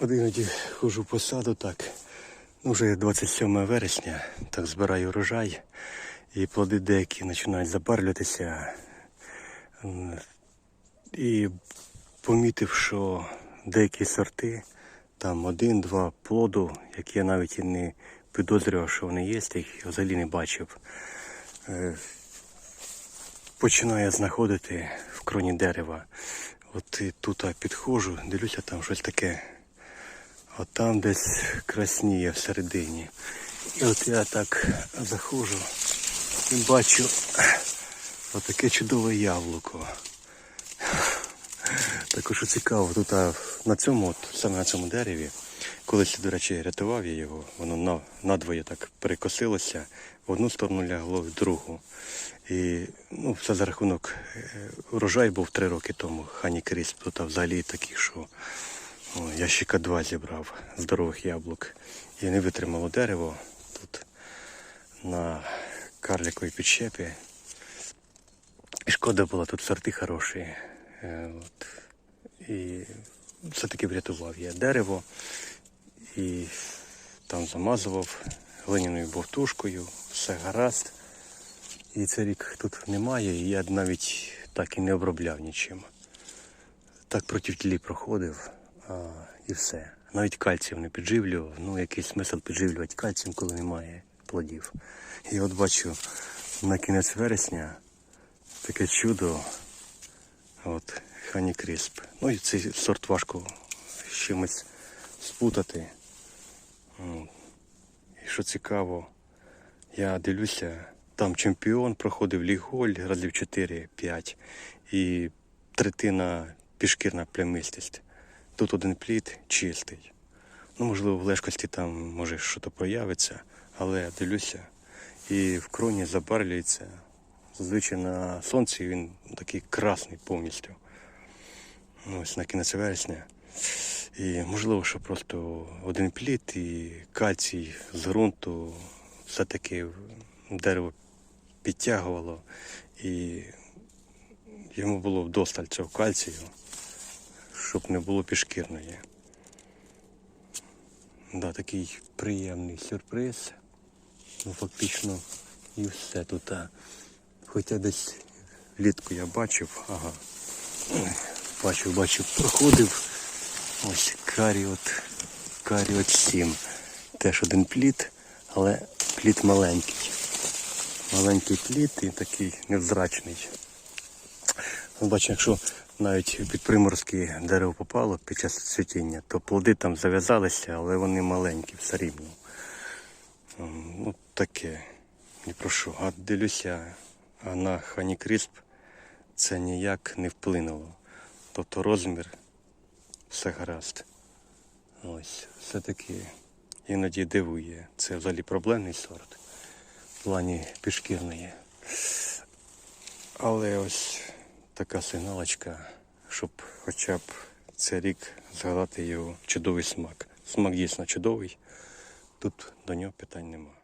Іноді хожу по саду так. Ну, вже 27 вересня, так збираю урожай, і плоди деякі починають забарвлюватися. М, І помітив, що деякі сорти, там один-два плоду, які я навіть і не підозрював, що вони є, їх взагалі не бачив. Е, Починаю знаходити в кроні дерева. От тут підходжу, дивлюся, там щось таке От там десь красніє всередині. І от я так заходжу і бачу отаке чудове яблуко. Також цікаво, тут на цьому, от, саме на цьому дереві, колись, до речі, рятував я його, воно надвоє так перекосилося, в одну сторону лягло, в другу. І ну, все за рахунок е, урожай був три роки тому, Хані Крісп, тут взагалі такий, що о, ящика два зібрав здорових яблук. І не витримало дерево тут на карликовій підщепі. І шкода була, тут сорти хороші. Е, От. І все-таки врятував я дерево і там замазував глиняною бовтушкою, все гаразд. І цей рік тут немає, і я навіть так і не обробляв нічим. Так проти тлі проходив і все. Навіть кальцієм не підживлював. Ну, який смисл підживлювати кальцієм, коли немає плодів. І от бачу на кінець вересня таке чудо. От, Хані Крісп. Ну і цей сорт важко з чимось спутати. І що цікаво, я дивлюся, там чемпіон проходив ліголь разів 4-5 і третина пішкірна плямистість. Тут один плід чистий. Ну, можливо, в лежкості там може щось появиться, але дивлюся, і в кроні забарвлюється. Зазвичай на сонці він такий красний повністю. Ну, ось на кінець вересня. І можливо, що просто один плід і кальцій з ґрунту все-таки дерево підтягувало і йому було вдосталь цього кальцію, щоб не було пішкірної. Да, такий приємний сюрприз. Ну, фактично і все тут. Хоча десь влітку я бачив, ага. Бачив, бачив, проходив. Ось каріот, каріот 7. Теж один плід, але плід маленький. Маленький плід і такий невзрачний. Ну, Бачу, якщо навіть під приморське дерево попало під час цвітіння, то плоди там зав'язалися, але вони маленькі все рівно. Ну, таке. Не прошу. А дивлюся, а на Хані Крісп це ніяк не вплинуло. Тобто розмір все гаразд. Ось, все-таки іноді дивує. Це взагалі проблемний сорт в плані пішкірної. Але ось така сигналочка, щоб хоча б цей рік згадати його чудовий смак. Смак дійсно чудовий. Тут до нього питань нема.